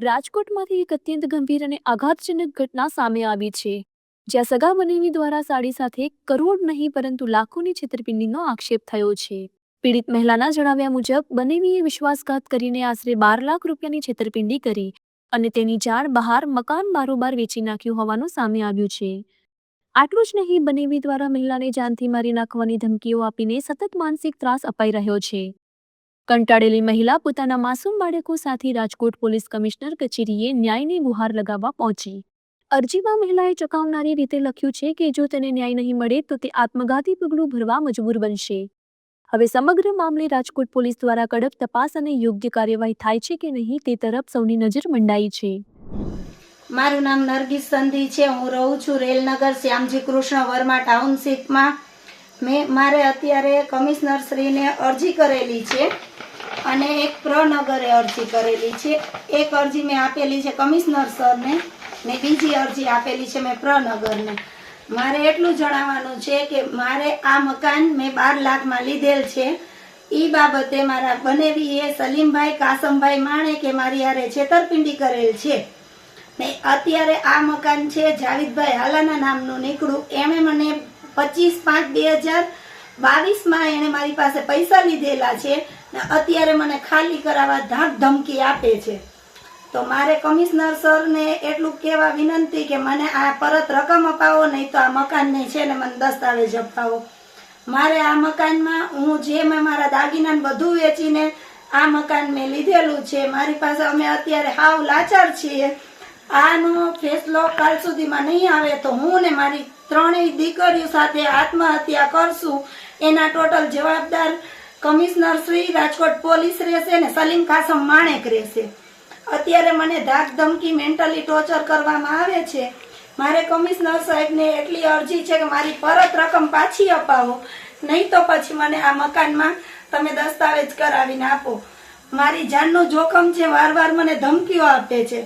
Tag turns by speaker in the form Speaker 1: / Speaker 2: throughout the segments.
Speaker 1: રાજકોટમાંથી એક અત્યંત ગંભીર અને આઘાતજનક ઘટના સામે આવી છે. જ્યાં સગા બનેવી દ્વારા સાડી સાથે કરોડ નહીં, પરંતુ લાખોની છેતરપિંડીનો આક્ષેપ થયો છે. પીડિત મહિલાના જણાવ્યા મુજબ, બનેવીએ વિશ્વાસઘાત કરીને આશરે બાર લાખ રૂપિયાની છેતરપિંડી કરી અને તેની જાણ બહાર મકાન બારોબાર વેચી નાખ્યું હોવાનું સામે આવ્યું છે. આટલું જ નહીં, બનેવી દ્વારા મહિલાને જાનથી મારી નાખવાની ધમકીઓ આપીને સતત માનસિક ત્રાસ અપાઈ રહ્યો છે. કંટાળેલી મહિલા પોતાના માસૂમ બાળકો સાથે રાજકોટ પોલીસ કમિશનર કચેરીએ ન્યાયની ગુહાર લગાવવા પહોંચી. અરજીમાં મહિલાએ ચકાવનારી રીતે લખ્યું છે કે જો તેને ન્યાય નહીં મળે તો તે આત્મઘાતી પગલું ભરવા મજબૂર બનશે. હવે સમગ્ર મામલે રાજકોટ પોલીસ દ્વારા કડક તપાસ અને યોગ્ય કાર્યવાહી થાય છે કે નહીં તે તરફ સૌની નજર મંડાઈ છે.
Speaker 2: મારું નામ નરગીસ સંધી છે. હું રહું છું રેલનગર શ્યામજી કૃષ્ણ વર્મા ટાઉનશીપમાં. મેં, મારે અત્યારે કમિશનર શ્રીને અરજી કરેલી છે અને એક પ્રનગરે અરજી કરેલી છે. એક અરજી મેં આપેલી છે કમિશનર સરને ને બીજી અરજી આપેલી છે મેં પ્રનગરને મારે એટલું જણાવવાનું છે કે મારે આ મકાન મેં બાર લાખમાં લીધેલ છે. ઈ બાબતે મારા બનેવી એ સલીમભાઈ કાસમભાઈ માણે કે મારી યારે છેતરપિંડી કરેલ છે. ને અત્યારે આ મકાન છે જાવિદભાઈ હાલાના નામનું નીકળું. એણે મને પચીસ પાંચ બે હજાર બાવીસમાં એણે મારી પાસે પૈસા લીધેલા છે ને અત્યારે મને ખાલી કરાવવા ધાક ધમકી આપે છે. તો મારે કમિશનર સરને એટલું કહેવા વિનંતી કે મને આ પરત રકમ અપાવો, નહીં તો આ મકાનને છે ને મને દસ્તાવેજ અપાવો. મારે આ મકાનમાં હું જે મેં મારા દાગીના બધું વેચીને આ મકાન મેં લીધેલું છે, મારી પાસે અમે અત્યારે હાવ લાચાર છીએ. આનો ફેસલો કાલ સુધીમાં નહીં આવે તો હું ને મારી ત્રણેય દીકરીઓ સાથે આત્મહત્યા કરશું. એના ટોટલ જવાબદાર કમિશનર શ્રી રાજકોટ પોલીસ રહેશે ને સલીમ કાસમ માણેક રહેશે. અત્યારે મને ધાક ધમકી મેન્ટલી ટોર્ચર કરવામાં આવે છે. મારે કમિશનર સાહેબને એટલી અરજી છે કે મારી પરત રકમ પાછી અપાવો. નહીં તો પછી મને આ મકાનમાં તમે દસ્તાવેજ કરાવીને આપો. મારી જાનનું જોખમ છે વાર વાર મને ધમકીઓ આપે છે.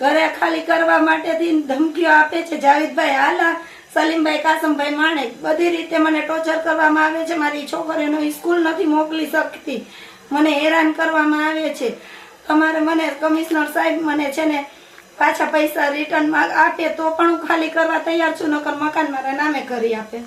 Speaker 2: ઘરે ખાલી કરવા માટેથી ધમકીઓ આપે છે. જાવેદભાઈ હાલા સલીમભાઈ, કાસમભાઈ, માણેક, બધી રીતે મને ટોર્ચર કરવામાં આવે છે. મારી છોકરીઓનો સ્કૂલ નથી મોકલી શકતી. મને હેરાન કરવામાં આવે છે. તમારે મને કમિશનર સાહેબ મને છે ને પાછા પૈસા રિટર્ન આપે તો પણ હું ખાલી કરવા તૈયાર છું, નકર મકાન મારા નામે કરી આપે.